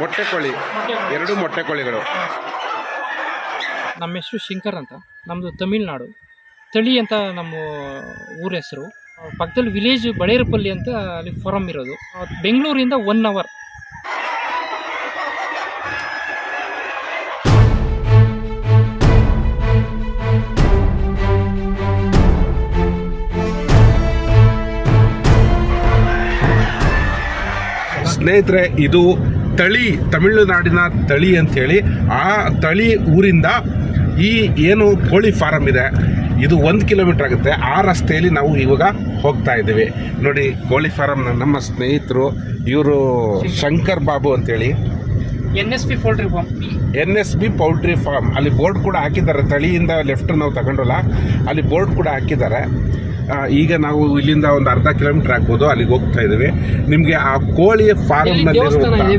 ಮೊಟ್ಟೆ ಕೋಳಿ ಎರಡು ಮೊಟ್ಟೆ ಕೋಳಿಗಳು ನಮ್ಮ ಹೆಸರು ಶಂಕರ್ ಅಂತ. ನಮ್ಮದು ತಮಿಳ್ನಾಡು. ತಳಿ ಅಂತ ನಮ್ಮ ಊರ ಹೆಸರು. ಪಕ್ಕದಲ್ಲಿ ವಿಲೇಜ್ ಬಳೇರಪಲ್ಲಿ ಅಂತ ಅಲ್ಲಿ ಫಾರಮ್ ಇರೋದು. ಬೆಂಗಳೂರಿಂದ ಒನ್ ಅವರ್ ಸ್ನೇಹಿತರೆ ಇದು ತಳಿ, ತಮಿಳುನಾಡಿನ ತಳಿ ಅಂಥೇಳಿ ಆ ತಳಿ ಊರಿಂದ ಈ ಏನು ಕೋಳಿ ಫಾರಮ್ ಇದೆ, ಇದು ಒಂದು ಕಿಲೋಮೀಟರ್ ಆಗುತ್ತೆ. ಆ ರಸ್ತೆಯಲ್ಲಿ ನಾವು ಇವಾಗ ಹೋಗ್ತಾ ಇದ್ದೀವಿ. ನೋಡಿ, ಕೋಳಿ ಫಾರಮ್ನ ನಮ್ಮ ಸ್ನೇಹಿತರು ಇವರು ಶಂಕರ್ ಬಾಬು ಅಂತೇಳಿ. N S P poultry farm. N S B poultry farm. ಅಲ್ಲಿ ಬೋರ್ಡ್ ಕೂಡ ಹಾಕಿದ್ದಾರೆ. ತಳಿಯಿಂದ ಲೆಫ್ಟ್ ನಾವು ತಗೊಂಡಲ್ಲ. ಅಲ್ಲಿ ಬೋರ್ಡ್ ಕೂಡ ಹಾಕಿದ್ದಾರೆ. ಈಗ ನಾವು ಇಲ್ಲಿಂದ ಒಂದು ಅರ್ಧ ಕಿಲೋಮೀಟರ್ ಆಗ್ಬೋದು. ಅಲ್ಲಿಗೆ ಹೋಗ್ತಾ ಇದ್ದೀವಿ. ನಿಮಗೆ ಆ ಕೋಳಿಯ ಫಾರ್ಮ್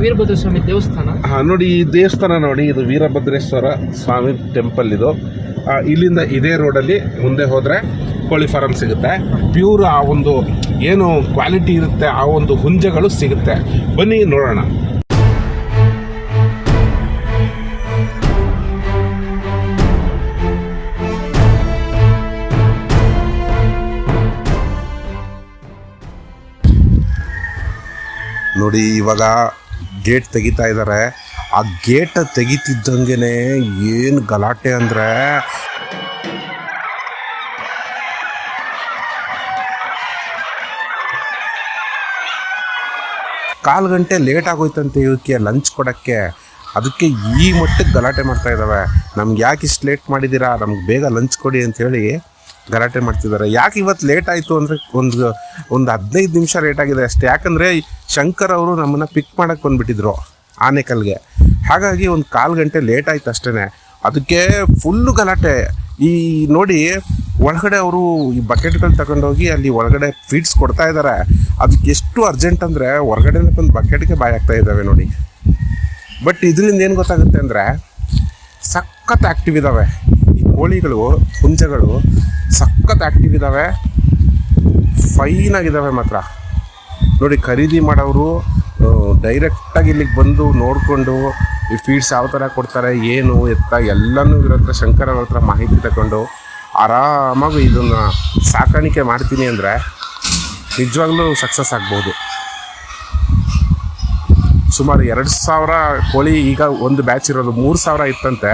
ವೀರಭದ್ರ ಸ್ವಾಮಿ ದೇವಸ್ಥಾನ ಹಾ ನೋಡಿ ಈ ದೇವಸ್ಥಾನ ನೋಡಿ. ಇದು ವೀರಭದ್ರೇಶ್ವರ ಸ್ವಾಮಿ ಟೆಂಪಲ್ ಇದು. ಇಲ್ಲಿಂದ ಇದೇ ರೋಡಲ್ಲಿ ಮುಂದೆ ಹೋದರೆ ಕೋಳಿ ಫಾರಂ ಸಿಗುತ್ತೆ. ಪ್ಯೂರ್ ಆ ಒಂದು ಏನು ಕ್ವಾಲಿಟಿ ಇರುತ್ತೆ ಆ ಒಂದು ಹುಂಜಗಳು ಸಿಗುತ್ತೆ. ಬನ್ನಿ ನೋಡೋಣ. ನೋಡಿ, ಇವಾಗ ಗೇಟ್ ತೆಗಿತಾ ಇದ್ದಾರೆ ಆ ಗೇಟ್ ತೆಗಿತಿದ್ದಂಗೆ ಏನು ಗಲಾಟೆ ಅಂದರೆ? ಕಾಲು ಗಂಟೆ ಲೇಟ್ ಆಗೋಯ್ತಂತೆ ಇವಕ್ಕೆ ಲಂಚ್ ಕೊಡೋಕ್ಕೆ. ಅದಕ್ಕೆ ಈ ಮಟ್ಟಕ್ಕೆ ಗಲಾಟೆ ಮಾಡ್ತಾ ಇದ್ದಾವೆ ನಮ್ಗೆ ಯಾಕೆ ಇಷ್ಟು ಲೇಟ್ ಮಾಡಿದ್ದೀರಾ ನಮ್ಗೆ ಬೇಗ ಲಂಚ್ ಕೊಡಿ ಅಂತ ಹೇಳಿ ಗಲಾಟೆ ಮಾಡ್ತಿದ್ದಾರೆ. ಯಾಕೆ ಇವತ್ತು ಲೇಟ್ ಆಯಿತು ಅಂದರೆ ಒಂದು ಒಂದು ಹದಿನೈದು ನಿಮಿಷ ಲೇಟ್ ಆಗಿದೆ ಅಷ್ಟೇ. ಯಾಕಂದರೆ ಶಂಕರ್ ಅವರು ನಮ್ಮನ್ನು ಪಿಕ್ ಮಾಡೋಕ್ಕೆ ಬಂದುಬಿಟ್ಟಿದ್ರು ಆನೆಕಲ್ಗೆ. ಹಾಗಾಗಿ ಒಂದು ಕಾಲು ಗಂಟೆ ಲೇಟ್ ಆಯ್ತು ಅಷ್ಟೇ ಅದಕ್ಕೆ ಫುಲ್ಲು ಗಲಾಟೆ. ಈ ನೋಡಿ ಒಳಗಡೆ ಅವರು ಈ ಬಕೆಟ್ಗಳು ತಗೊಂಡೋಗಿ ಅಲ್ಲಿ ಒಳಗಡೆ ಫೀಡ್ಸ್ ಕೊಡ್ತಾ ಇದ್ದಾರೆ ಅದಕ್ಕೆ ಎಷ್ಟು ಅರ್ಜೆಂಟ್ ಅಂದರೆ ಹೊರಗಡೆ ಒಂದು ಬಕೆಟ್ಗೆ ಬಾಯ್ ಆಗ್ತಾ ಇದ್ದಾವೆ ನೋಡಿ. ಬಟ್ ಇದರಿಂದ ಏನು ಗೊತ್ತಾಗುತ್ತೆ ಅಂದರೆ ಸಖತ್ ಆ್ಯಕ್ಟಿವ್ ಇದ್ದಾವೆ ಕೋಳಿಗಳು, ಹುಂಜಗಳು ಸಖತ್ ಆ್ಯಕ್ಟಿವ್ ಇದ್ದಾವೆ ಫೈನ್ ಆಗಿದ್ದಾವೆ ಮಾತ್ರ. ನೋಡಿ, ಖರೀದಿ ಮಾಡೋರು ಡೈರೆಕ್ಟಾಗಿ ಇಲ್ಲಿಗೆ ಬಂದು ನೋಡಿಕೊಂಡು, ಈ ಫೀಡ್ಸ್ ಯಾವ ಥರ ಕೊಡ್ತಾರೆ, ಏನು, ಎತ್ತ, ಎಲ್ಲನೂ ಇರೋ ಹತ್ರ ಶಂಕರ್ ಅವ್ರ ಹತ್ರ ಮಾಹಿತಿ ತಗೊಂಡು ಆರಾಮಾಗಿ ಇದನ್ನು ಸಾಕಾಣಿಕೆ ಮಾಡ್ತೀನಿ ಅಂದರೆ ನಿಜವಾಗ್ಲೂ ಸಕ್ಸಸ್ ಆಗ್ಬೋದು. ಸುಮಾರು ಎರಡು ಸಾವಿರ ಕೋಳಿ ಈಗ ಒಂದು ಬ್ಯಾಚ್ ಇರೋದು ಮೂರು ಸಾವಿರ ಇತ್ತಂತೆ.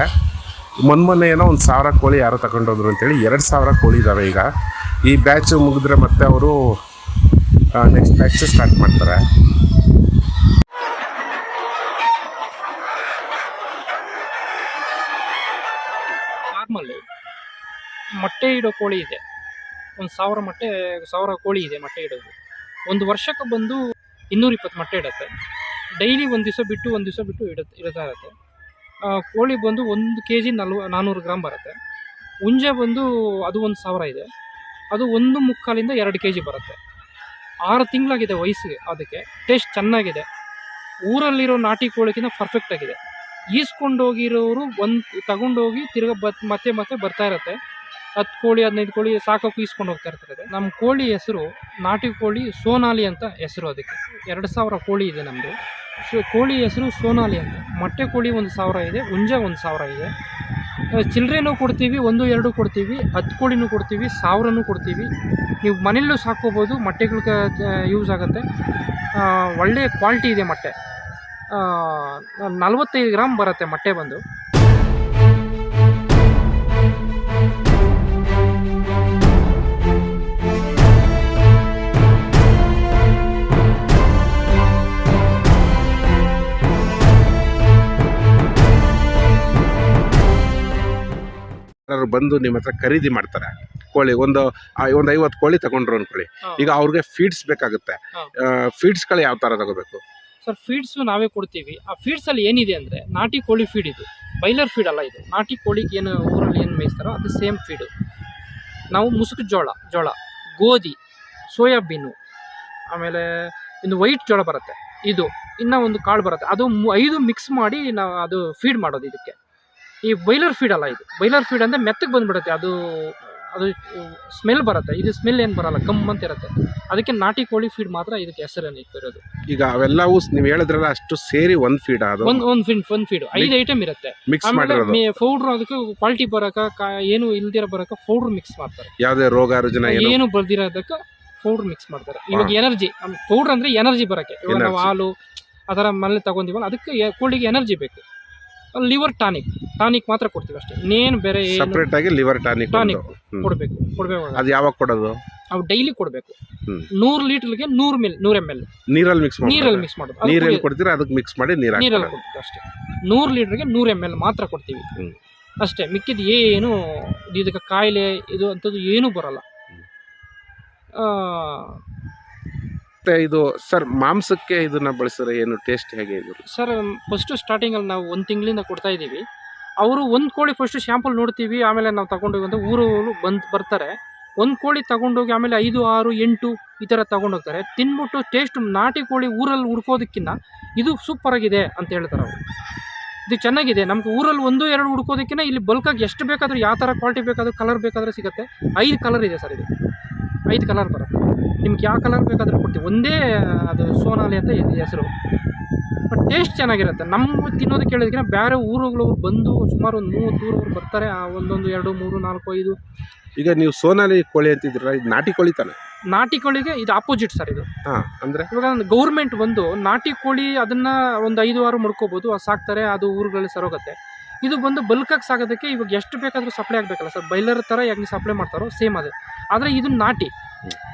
ಮೊನ್ನೆ ಏನೋ ಒಂದು ಸಾವಿರ ಕೋಳಿ ಯಾರೋ ತಗೊಂಡೋದ್ರು ಅಂತೇಳಿ ಎರಡು ಸಾವಿರ ಕೋಳಿ ಇದ್ದಾವೆ ಈಗ. ಈ ಬ್ಯಾಚ್ ಮುಗಿದ್ರೆ ಮತ್ತೆ ಅವರು ನೆಕ್ಸ್ಟ್ ಬ್ಯಾಚ್ ಸ್ಟಾರ್ಟ್ ಮಾಡ್ತಾರೆ. ನಾರ್ಮಲ್ಲಿ ಮೊಟ್ಟೆ ಇಡೋ ಕೋಳಿ ಇದೆ. ಒಂದು ಸಾವಿರ ಮೊಟ್ಟೆ, ಸಾವಿರ ಕೋಳಿ ಇದೆ ಮೊಟ್ಟೆ ಇಡೋದು. ಒಂದು ವರ್ಷಕ್ಕೆ ಬಂದು ಇನ್ನೂರಿಪ್ಪತ್ತು ಮೊಟ್ಟೆ ಇಡುತ್ತೆ. ಡೈಲಿ ಒಂದು ದಿವಸ ಬಿಟ್ಟು, ಒಂದು ದಿವಸ ಬಿಟ್ಟು ಇಡುತ್ತೆ, ಇಡ್ತಾ ಇರುತ್ತೆ. ಕೋಳಿ ಬಂದು ಒಂದು ಕೆ ಜಿ ನಲ್ವ ನಾನ್ನೂರು ಗ್ರಾಮ್ ಬರುತ್ತೆ. ಹುಂಜೆ ಬಂದು ಅದು ಒಂದು ಸಾವಿರ ಇದೆ. ಅದು ಒಂದು ಮುಕ್ಕಾಲಿಂದ ಎರಡು ಕೆ ಜಿ ಬರುತ್ತೆ. ಆರು ತಿಂಗಳಾಗಿದೆ ವಯಸ್ಸಿಗೆ ಅದಕ್ಕೆ. ಟೇಸ್ಟ್ ಚೆನ್ನಾಗಿದೆ. ಊರಲ್ಲಿರೋ ನಾಟಿ ಕೋಳಿಗಿಂತ ಪರ್ಫೆಕ್ಟ್ ಆಗಿದೆ. ಈಸ್ಕೊಂಡೋಗಿರೋರು ಒಂದು, ತಗೊಂಡೋಗಿ ತಿರ್ಗ ಬತ್, ಮತ್ತೆ ಮತ್ತೆ ಬರ್ತಾ ಇರುತ್ತೆ. ಹತ್ತು ಕೋಳಿ, ಹದಿನೈದು ಕೋಳಿ ಸಾಕೋಕ್ಕೂ ಈಸ್ಕೊಂಡು ಹೋಗ್ತಾ ಇರ್ತಾರೆ ನಮ್ಮ ಕೋಳಿ ಹೆಸರು ನಾಟಿ ಕೋಳಿ ಸೋನಾಲಿ ಅಂತ ಹೆಸರು ಅದಕ್ಕೆ. ಎರಡು ಸಾವಿರ ಕೋಳಿ ಇದೆ ನಮ್ಮದು ಸೊ ಕೋಳಿ ಹೆಸರು ಸೋನಾಲಿ ಅಂತ. ಮೊಟ್ಟೆ ಕೋಳಿ ಒಂದು ಸಾವಿರ ಇದೆ, ಹುಂಜ ಒಂದು ಸಾವಿರ ಇದೆ. ಚಿಲ್ಲರೆನೂ ಕೊಡ್ತೀವಿ, ಒಂದು, ಎರಡು ಕೊಡ್ತೀವಿ, ಹತ್ತು ಕೋಳಿನೂ ಕೊಡ್ತೀವಿ, ಸಾವಿರನೂ ಕೊಡ್ತೀವಿ. ನೀವು ಮನೆಯಲ್ಲೂ ಸಾಕೋಬೋದು ಮೊಟ್ಟೆಗಳ ಯೂಸ್ ಆಗುತ್ತೆ. ಒಳ್ಳೆಯ ಒಳ್ಳೆ ಕ್ವಾಲಿಟಿ ಇದೆ ಮೊಟ್ಟೆ. ನಲವತ್ತೈದು ಗ್ರಾಮ್ ಬರುತ್ತೆ ಮೊಟ್ಟೆ ಬಂದು. ಬಂದು ನಿಮ್ಮ ಹತ್ರ ಖರೀದಿ ಮಾಡ್ತಾರೆ. ಕೋಳಿ ಒಂದು ಒಂದು ಐವತ್ತು ಕೋಳಿ ತಗೊಂಡ್ರು ಅನ್ಕೊಳ್ಳಿ. ಈಗ ಅವ್ರಿಗೆ ಫೀಡ್ಸ್ ಬೇಕಾಗುತ್ತೆ. ಫೀಡ್ಸ್ಗಳು ಯಾವ ಥರ ತಗೋಬೇಕು? ಸರ್ ಫೀಡ್ಸು ನಾವೇ ಕೊಡ್ತೀವಿ. ಆ ಫೀಡ್ಸಲ್ಲಿ ಏನಿದೆ ಅಂದರೆ ನಾಟಿ ಕೋಳಿ ಫೀಡ್ ಇದು. ಬೈಲರ್ ಫೀಡ್ ಅಲ್ಲ ಇದು. ನಾಟಿ ಕೋಳಿಗೆ ಏನು ಊರಲ್ಲಿ ಏನು ಮೇಯಿಸ್ತಾರೋ ಅದು ಸೇಮ್ ಫೀಡು ನಾವು ಮುಸುಕು ಜೋಳ ಜೋಳ ಗೋಧಿ ಸೋಯಾಬೀನು ಆಮೇಲೆ ಇನ್ನು ವೈಟ್ ಜೋಳ ಬರುತ್ತೆ. ಇದು ಇನ್ನೂ ಒಂದು ಕಾಳು ಬರುತ್ತೆ. ಅದು ಐದು ಮಿಕ್ಸ್ ಮಾಡಿ ನಾವು ಅದು ಫೀಡ್ ಮಾಡೋದು ಇದಕ್ಕೆ. ಈ ಬೈಲರ್ ಫೀಡ್ ಅಲ್ಲ ಇದು. ಬೈಲರ್ ಫೀಡ್ ಅಂದರೆ ಮೆತ್ತಗೆ ಬಂದುಬಿಡುತ್ತೆ. ಅದು ಅದು ಸ್ಮೆಲ್ ಬರುತ್ತೆ. ಇದು ಸ್ಮೆಲ್ ಏನು ಬರಲ್ಲ ಕಮ್ ಅಂತ ಇರುತ್ತೆ. ಅದಕ್ಕೆ ನಾಟಿ ಕೋಳಿ ಫೀಡ್ ಮಾತ್ರ ಇದಕ್ಕೆ ಹೆಸರನ್ನು ಇಟ್ಟಿರೋದು. ಈಗ ಅವೆಲ್ಲವೂ ನೀವು ಹೇಳಿದ್ರಲ್ಲ ಅಷ್ಟು ಸೇರಿ ಒಂದು ಫೀಡ್ ಅದು? ಒಂದು ಒಂದು ಫೀಡ್ ಒಂದು ಫೀಡ್ ಐದು ಐಟಮ್ ಇರುತ್ತೆ. ಮಿಕ್ಸ್ ಮಾಡಿರೋದು. ಪೌಡ್ರ್ ಅದಕ್ಕೆ ಕ್ವಾಲಿಟಿ ಬರಕ ಏನು ಇಲ್ದಿರ ಬರಕ ಪೌಡ್ರ್ ಮಿಕ್ಸ್ ಮಾಡ್ತಾರೆ. ಯಾವುದೇ ರೋಗ ರುಜಿನ ಏನು? ಬರ್ದಿರೋದಕ್ಕೆ ಪೌಡ್ರ್ ಮಿಕ್ಸ್ ಮಾಡ್ತಾರೆ. ಇವಾಗ ಎನರ್ಜಿ ಪೌಡ್ರ್ ಅಂದ್ರೆ ಎನರ್ಜಿ ಬರಕ್ಕೆ. ಇವಾಗ ನಾವು ಹಾಲು ಹಾಲು ಅದರ ಮನೇಲಿ ತಗೊಂಡಿವಲ್ಲ ಅದಕ್ಕೆ ಕೋಳಿಗೆ ಎನರ್ಜಿ ಬೇಕು. ಲಿವರ್ ಟಾನಿಕ್ ಟಾನಿಕ್ ಮಾತ್ರ ಕೊಡ್ತೀವಿ ಅಷ್ಟೇ. ಇನ್ನೇನು ಬೇರೆ ಸಪ್ರೇಟ್ ಆಗಿ ಲಿವರ್ ಟಾನಿಕ್ ಟಾನಿಕ್. ಕೊಡಬೇಕು. ಕೊಡಬೇಕು ಅದು ಯಾವಾಗ ಕೊಡೋದು? ಅವು ಡೈಲಿ ಕೊಡಬೇಕು. ನೂರು ಲೀಟರ್ಗೆ ನೂರು ಮಿಲ್ ನೂರ ಎಂ ಎಲ್ ನೀರಲ್ಲಿ ಮಿಕ್ಸ್ ನೀರಲ್ಲಿ ಮಿಕ್ಸ್ ಮಾಡೋದು ನೀರಲ್ಲಿ ಕುಡಿ- ಕೊಡ್ತೀರಾ? ಅದಕ್ಕೆ ಮಿಕ್ಸ್ ಮಾಡಿ ನೀರು ನೀರಲ್ಲಿ ಕೊಡ್ತೀವಿ ಅಷ್ಟೇ. ನೂರು ಲೀಟರ್ಗೆ ನೂರು ಎಂ ಎಲ್ ಮಾತ್ರ ಕೊಡ್ತೀವಿ. ಅಷ್ಟೇ. ಮಿಕ್ಕಿದ ಏನು ಇದಕ್ಕೆ ಕಾಯಿಲೆ ಇದು ಅಂಥದ್ದು ಏನೂ ಬರಲ್ಲ. ಮತ್ತೆ ಇದು ಸರ್ ಮಾಂಸಕ್ಕೆ ಇದನ್ನ ಬಳಸಿದ್ರೆ ಏನು ಟೇಸ್ಟ್ ಹೇಗೆ ಇದು? ಸರ್ ಫಸ್ಟು ಸ್ಟಾರ್ಟಿಂಗಲ್ಲಿ ನಾವು ಒಂದು ತಿಂಗಳಿಂದ ಕೊಡ್ತಾ ಇದ್ದೀವಿ. ಅವರು ಒಂದು ಕೋಳಿ ಫಸ್ಟು ಶ್ಯಾಂಪಲ್ ನೋಡ್ತೀವಿ, ಆಮೇಲೆ ನಾವು ತಗೊಂಡೋಗಿ ಅಂತ ಊರು ಬಂದು ಬರ್ತಾರೆ. ಒಂದು ಕೋಳಿ ತಗೊಂಡೋಗಿ ಆಮೇಲೆ ಐದು, ಆರು, ಎಂಟು ಈ ಥರ ತಗೊಂಡೋಗ್ತಾರೆ. ತಿನ್ಬಿಟ್ಟು ಟೇಸ್ಟ್ ನಾಟಿ ಕೋಳಿ ಊರಲ್ಲಿ ಹುಡ್ಕೋದಕ್ಕಿಂತ ಇದು ಸೂಪರ್ ಆಗಿದೆ ಅಂತ ಹೇಳ್ತಾರೆ ಅವರು. ಇದು ಚೆನ್ನಾಗಿದೆ. ನಮ್ಗೆ ಊರಲ್ಲಿ ಒಂದು, ಎರಡು ಹುಡ್ಕೋದಕ್ಕಿಂತ ಇಲ್ಲಿ ಬಲ್ಕಾಗಿ ಎಷ್ಟು ಬೇಕಾದರೂ ಯಾವ ಥರ ಕ್ವಾಲಿಟಿ ಬೇಕಾದರೂ ಕಲರ್ ಬೇಕಾದರೂ ಸಿಗುತ್ತೆ. ಐದು ಕಲರ್ ಇದೆ ಸರ್ ಇದು. ಐದು ಕಲರ್ ಬರುತ್ತೆ. ನಿಮ್ಗೆ ಯಾವ ಕಲರ್ ಬೇಕಾದರೂ ಕೊಡ್ತೀವಿ. ಒಂದೇ ಅದು ಸೋನಾಲಿ ಅಂತ ಇದೆ ಹೆಸರು. ಬಟ್ ಟೇಸ್ಟ್ ಚೆನ್ನಾಗಿರುತ್ತೆ. ನಮ್ಮ ತಿನ್ನೋದಕ್ಕೆ ಕೇಳಿದಕ್ಕಿಂತ ಬೇರೆ ಊರುಗಳು ಬಂದು ಸುಮಾರು ಒಂದು ಮೂವತ್ತು ಊರವ್ರು ಬರ್ತಾರೆ. ಆ ಒಂದೊಂದು ಎರಡು ಮೂರು ನಾಲ್ಕು ಐದು. ಈಗ ನೀವು ಸೋನಾಲಿ ಕೋಳಿ ಅಂತಿದ್ರಲ್ಲ ಇದು ನಾಟಿ ಕೋಳಿ ತಾನೆ? ನಾಟಿ ಕೋಳಿಗೆ ಇದು ಆಪೋಸಿಟ್ ಸರ್ ಇದು. ಹಾಂ ಅಂದರೆ? ಇವಾಗ ಗೌರ್ಮೆಂಟ್ ಬಂದು ನಾಟಿ ಕೋಳಿ ಅದನ್ನು ಒಂದು ಐದು ವಾರ ಮುಡ್ಕೋಬೋದು. ಅದು ಸಾಕ್ತಾರೆ ಅದು ಊರುಗಳಲ್ಲಿ ಸರೋಗುತ್ತೆ. ಇದು ಬಂದು ಬಲ್ಕಾಗಿ ಸಾಗೋದಕ್ಕೆ ಇವಾಗ ಎಷ್ಟು ಬೇಕಾದರೂ ಸಪ್ಲೈ ಆಗಬೇಕಲ್ಲ ಸರ್ ಬೈಲರ್ ಥರ ಹೆಂಗೆ ಸಪ್ಲೈ ಮಾಡ್ತಾರೋ ಸೇಮ್ ಅದೇ. ಆದರೆ ಇದು ನಾಟಿ.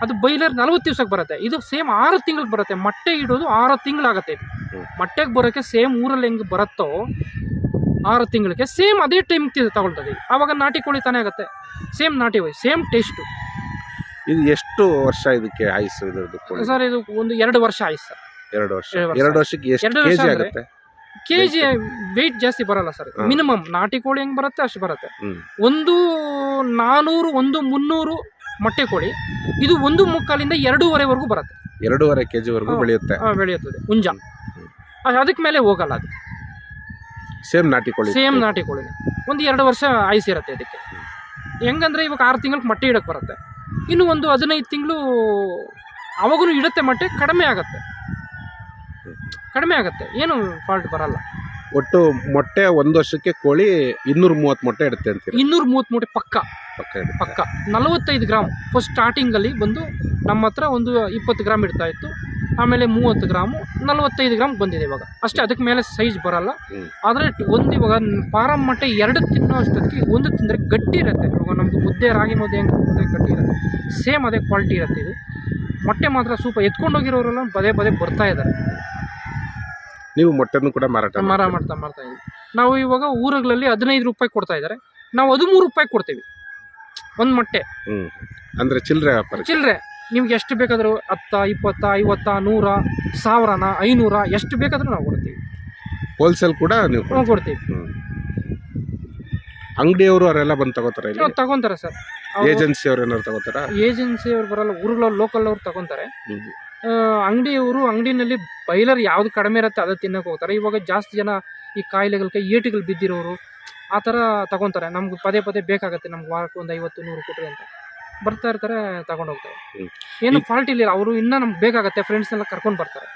ಅದು ಬೈಲರ್ ನಲ್ವತ್ತು ದಿವ್ಸಕ್ಕೆ ಬರುತ್ತೆ. ಇದು ಸೇಮ್ ಆರು ತಿಂಗಳಿಗೆ ಬರುತ್ತೆ. ಮೊಟ್ಟೆ ಇಡೋದು ಆರು ತಿಂಗಳಾಗತ್ತೆ ಇದು. ಮೊಟ್ಟೆಗೆ ಬರೋಕ್ಕೆ ಸೇಮ್ ಊರಲ್ಲಿ ಹೆಂಗೆ ಬರುತ್ತೋ ಆರು ತಿಂಗಳಿಗೆ ಸೇಮ್ ಅದೇ ಟೈಮ್ ತಗೊಳ್ತದೆ ಆವಾಗ ನಾಟಿ ಕೋಳಿ ತಾನೇ ಆಗುತ್ತೆ. ಸೇಮ್ ನಾಟಿ ಹೋಯ್ ಸೇಮ್ ಟೇಸ್ಟು ಇದು ಎಷ್ಟು ವರ್ಷ ಇದಕ್ಕೆ ಆಯುಸ್ಸು ಇದ್ರದ್ದು ಸರ್ ಇದು ಒಂದು ಎರಡು ವರ್ಷ ಆಯ್ತು ಸರ್ ಎರಡು ವರ್ಷ. ಎರಡು ವರ್ಷ. ವರ್ಷಕ್ಕೆ ಎಷ್ಟು ಕೆಜಿ ಆಗುತ್ತೆ? ಕೆ ಜಿ ವೆಯ್ಟ್ ಜಾಸ್ತಿ ಬರಲ್ಲ ಸರ್. ಮಿನಿಮಮ್ ನಾಟಿ ಕೋಳಿ ಹೆಂಗೆ ಬರುತ್ತೆ ಅಷ್ಟು ಬರುತ್ತೆ. ಒಂದು ನಾನೂರು ಒಂದು ಮುನ್ನೂರು ಮೊಟ್ಟೆ ಕೋಳಿ ಇದು ಒಂದು ಮುಕ್ಕಾಲಿಂದ ಎರಡೂವರೆವರೆಗೂ ಬರುತ್ತೆ. ಎರಡೂವರೆ ಕೆಜಿ ಜಿವರೆಗೂ ಬೆಳೆಯುತ್ತೆ. ಆ, ಬೆಳೆಯುತ್ತದೆ. ಹುಂಜ. ಅದಕ್ಕೆ ಮೇಲೆ ಹೋಗಲ್ಲ ಅದು. ಸೇಮ್ ನಾಟಿ ಕೋಳಿ. ಸೇಮ್ ನಾಟಿ ಕೋಳಿ. ಒಂದು ಎರಡು ವರ್ಷ ಆಯ್ಸಿರತ್ತೆ ಅದಕ್ಕೆ ಹೆಂಗಂದ್ರೆ ಇವಾಗ ಆರು ತಿಂಗಳಿಗೆ ಮೊಟ್ಟೆ ಇಡಕ್ಕೆ ಬರುತ್ತೆ. ಇನ್ನು ಒಂದು ಹದಿನೈದು ತಿಂಗಳು ಅವಾಗೂ ಇಡುತ್ತೆ ಮೊಟ್ಟೆ ಕಡಿಮೆ ಆಗತ್ತೆ. ಕಡಿಮೆ ಆಗುತ್ತೆ. ಏನು ಫಾಲ್ಟ್ ಬರಲ್ಲ. ಒಟ್ಟು ಮೊಟ್ಟೆ ಒಂದು ವರ್ಷಕ್ಕೆ ಕೋಳಿ ಇನ್ನೂರ ಮೂವತ್ತು ಮೊಟ್ಟೆ ಇಡುತ್ತೆ ಅಂತ ಇನ್ನೂರ ಮೂವತ್ತು ಮೊಟ್ಟೆ ಪಕ್ಕ. ಪಕ್ಕ ಇಡುತ್ತೆ. ಪಕ್ಕ. ನಲವತ್ತೈದು ಗ್ರಾಮ್. ಫಸ್ಟ್ ಸ್ಟಾರ್ಟಿಂಗಲ್ಲಿ ಬಂದು ನಮ್ಮ ಹತ್ರ ಒಂದು ಇಪ್ಪತ್ತು ಗ್ರಾಮ್ ಇಡ್ತಾ ಇತ್ತು. ಆಮೇಲೆ ಮೂವತ್ತು ಗ್ರಾಮು ನಲವತ್ತೈದು ಗ್ರಾಮ್ ಬಂದಿದೆ ಇವಾಗ. ಅಷ್ಟೇ ಅದಕ್ಕೆ ಮೇಲೆ ಸೈಜ್ ಬರಲ್ಲ. ಹ್ಮ್. ಆದರೆ ಒಂದು ಇವಾಗ ಫಾರಂ ಮೊಟ್ಟೆ ಎರಡು ತಿನ್ನೋ ಅಷ್ಟೊತ್ತಿಗೆ ಒಂದು ತಿಂದರೆ ಗಟ್ಟಿ ಇರುತ್ತೆ. ಇವಾಗ ನಮ್ಮದು ಮುದ್ದೆ ರಾಗಿ ಮುದ್ದೆ ಹೆಂಗೆ ಗಟ್ಟಿ ಇರುತ್ತೆ. ಸೇಮ್ ಅದೇ ಕ್ವಾಲಿಟಿ ಇರುತ್ತೆ ಇದು. ಮೊಟ್ಟೆ ಮಾತ್ರ ಸೂಪರ್. ಎತ್ಕೊಂಡೋಗಿರೋರೆಲ್ಲ ಪದೇ ಪದೇ ಬರ್ತಾ ಇದ್ದಾರೆ. ನೀವು ಮೊಟ್ಟೆನೂ ಕೂಡ ಮಾರಾಟ ಮಾರ ಮಾಡ್ತೀರಾ? ಮಾಡ್ತಾ ಮಾಡ್ತಾ ಇದ್ದೀವಿ. ನಾವು ಇವಾಗ ಊರುಗಳಲ್ಲಿ ಹದಿನೈದು ರೂಪಾಯಿ ಕೊಡ್ತಾ ಇದ್ದಾರೆ. ನಾವು ಹದಿಮೂರು ರೂಪಾಯಿ ಕೊಡ್ತೀವಿ. ಒಂದು ಮೊಟ್ಟೆ. ಹ್ಮ್. ಅಂದ್ರೆ ಚಿಲ್ಲರೆ ವ್ಯಾಪಾರ ಚಿಲ್ಲರೆ ನಿಮ್ಗೆ ಎಷ್ಟು ಬೇಕಾದರೂ ಹತ್ತ ಇಪ್ಪತ್ತ ಐವತ್ತ ನೂರ ಸಾವಿರನ ಐನೂರ ಎಷ್ಟು ಬೇಕಾದರೂ ನಾವು ಕೊಡ್ತೀವಿ. ಹೋಲ್ಸೇಲ್ ಕೂಡ ನೀವು ನಾವು ಕೊಡ್ತೀವಿ. ಅಂಗಡಿಯವರು ಅವರೆಲ್ಲ ಬಂದು ತಗೋತಾರೆ ಇಲ್ಲಿ? ನಾವು ತಗೊಂತಾರೆ ಸರ್. ಏಜೆನ್ಸಿ ಅವ್ರು ಏನಾದ್ರು ತಗೋತಾರ? ಏಜೆನ್ಸಿ ಅವ್ರು ಬರಲ್ಲ ಊರುಗಳ ಲೋಕಲ್ ಅವ್ರು ತಗೊಂತಾರೆ. ಅಂಗಡಿಯವರು ಅಂಗಡಿನಲ್ಲಿ ಬೈಲರ್ ಯಾವ್ದು ಕಡಿಮೆ ಇರುತ್ತೆ ಅದೇ ತಿನ್ನಕ್ಕೆ ಹೋಗ್ತಾರೆ. ಇವಾಗ ಜಾಸ್ತಿ ಜನ ಈ ಕಾಯಿಲೆಗಳಿಗೆ ಏಟುಗಳು ಬಿದ್ದಿರೋರು ಆ ಥರ ತಗೊಂತಾರೆ. ನಮ್ಗೆ ಪದೇ ಪದೇ ಬೇಕಾಗುತ್ತೆ ನಮ್ಗೆ ವಾರಕ್ಕೆ ಒಂದು ಐವತ್ತು ನೂರು ಕೊಟ್ಟರೆ ಅಂತ. ಬರ್ತಾ ಇರ್ತಾರೆ ತಗೊಂಡು ಹೋಗ್ತಾರೆ. ಏನು ಫಾಲ್ಟ್ ಇಲ್ಲ. ಅವರು ಇನ್ನ ನಮ್ಗೆ ಬೇಕಾಗತ್ತೆ ಫ್ರೆಂಡ್ಸ್ನೆಲ್ಲ ಕರ್ಕೊಂಡು ಬರ್ತಾರೆ.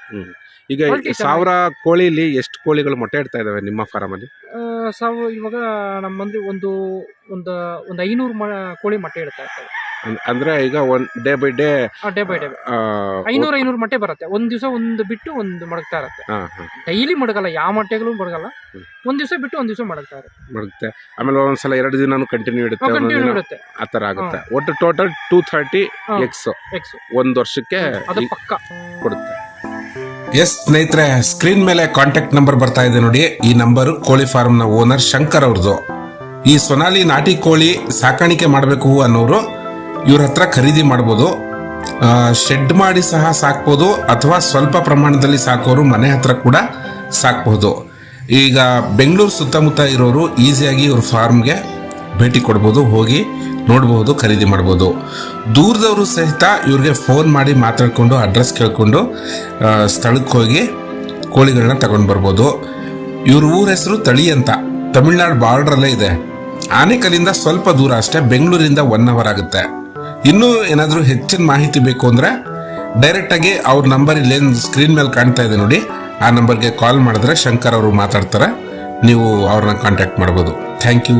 ಈಗ. ಸಾವಿರ ಕೋಳಿಲಿ ಎಷ್ಟು ಕೋಳಿಗಳು ಮೊಟ್ಟೆ ಇಡ್ತಾ ಇದಾವೆ ನಿಮ್ಮ ಫಾರಮಲ್ಲಿ ಅಲ್ಲಿ? ಸಾವು ಇವಾಗ ನಮ್ಮಲ್ಲಿ ಒಂದು ಒಂದು ಒಂದು ಐನೂರು ಮ ಕೋಳಿ ಮೊಟ್ಟೆ ಇಡ್ತಾ ಇರ್ತವೆ. ಅಂದ್ರೆ ಈಗ one day by day day by day. ಐನೂರು ಐನೂರು ಮೊಟ್ಟೆ ಬರುತ್ತೆ. ಒಂದು ದಿವಸ ಒಂದು ಬಿಟ್ಟು ಒಂದು ಮಡಗ್ತಾ ಇರುತ್ತೆ. ಡೈಲಿ ಮಡಗಲ್ಲ ಯಾವ ಮೊಟ್ಟೆಗಳು ಮಡಗಲ್ಲ. ಒಂದು ದಿವಸ ಬಿಟ್ಟು ಒಂದು ದಿವಸ ಮಡಗ್ತಾ ಇರುತ್ತೆ. ಮಡಗುತ್ತೆ ಆಮೇಲೆ ಒಂದ್ಸಲ ಎರಡು ದಿನ ಕಂಟಿನ್ಯೂ ಇಡುತ್ತೆ ಕಂಟಿನ್ಯೂ ಇಡುತ್ತೆ. ಆ ಥರ ಆಗುತ್ತೆ. ಒಟ್ಟು total two thirty. X X ಒಂದು ವರ್ಷಕ್ಕೆ ಅದು ಪಕ್ಕ. ಕೊಡುತ್ತೆ. ಎಸ್ ಸ್ನೇಹಿತರೆ ಸ್ಕ್ರೀನ್ ಮೇಲೆ ಕಾಂಟ್ಯಾಕ್ಟ್ ನಂಬರ್ ಬರ್ತಾ ಇದೆ ನೋಡಿ. ಈ ನಂಬರ್ ಕೋಳಿ ಫಾರ್ಮ್ನ ಓನರ್ ಶಂಕರ್ ಅವ್ರದ್ದು. ಈ ಸೊನಾಲಿ ನಾಟಿ ಕೋಳಿ ಸಾಕಾಣಿಕೆ ಮಾಡಬೇಕು ಅನ್ನೋರು ಇವ್ರ ಹತ್ರ ಖರೀದಿ ಮಾಡ್ಬೋದು. ಶೆಡ್ ಮಾಡಿ ಸಹ ಸಾಕ್ಬೋದು ಅಥವಾ ಸ್ವಲ್ಪ ಪ್ರಮಾಣದಲ್ಲಿ ಸಾಕೋರು ಮನೆ ಹತ್ರ ಕೂಡ ಸಾಕ್ಬೋದು. ಈಗ ಬೆಂಗಳೂರು ಸುತ್ತಮುತ್ತ ಇರೋರು ಈಸಿಯಾಗಿ ಇವ್ರ ಫಾರ್ಮ್ಗೆ ಭೇಟಿ ಕೊಡ್ಬೋದು, ಹೋಗಿ ನೋಡ್ಬೋದು, ಖರೀದಿ ಮಾಡ್ಬೋದು. ದೂರದವರು ಸಹಿತ ಇವ್ರಿಗೆ ಫೋನ್ ಮಾಡಿ ಮಾತಾಡಿಕೊಂಡು ಅಡ್ರೆಸ್ ಕೇಳಿಕೊಂಡು ಸ್ಥಳಕ್ಕೆ ಹೋಗಿ ಕೋಳಿಗಳನ್ನ ತಗೊಂಡು ಬರ್ಬೋದು. ಇವ್ರ ಊರ ಹೆಸರು ತಳಿ ಅಂತ ತಮಿಳ್ನಾಡು ಬಾರ್ಡ್ರಲ್ಲೇ ಇದೆ. ಆನೆಕಲ್ಲಿಂದ ಸ್ವಲ್ಪ ದೂರ ಅಷ್ಟೇ, ಬೆಂಗಳೂರಿಂದ ಒನ್ ಅವರ್ ಆಗುತ್ತೆ. ಇನ್ನೂ ಏನಾದರೂ ಹೆಚ್ಚಿನ ಮಾಹಿತಿ ಬೇಕು ಅಂದರೆ ಡೈರೆಕ್ಟಾಗಿ ಅವ್ರ ನಂಬರ್ ಇಲ್ಲೇನು ಸ್ಕ್ರೀನ್ ಮೇಲೆ ಕಾಣ್ತಾ ಇದೆ ನೋಡಿ. ಆ ನಂಬರ್ಗೆ ಕಾಲ್ ಮಾಡಿದ್ರೆ ಶಂಕರ್ ಅವರು ಮಾತಾಡ್ತಾರೆ. ನೀವು ಅವ್ರನ್ನ ಕಾಂಟ್ಯಾಕ್ಟ್ ಮಾಡ್ಬೋದು. Thank you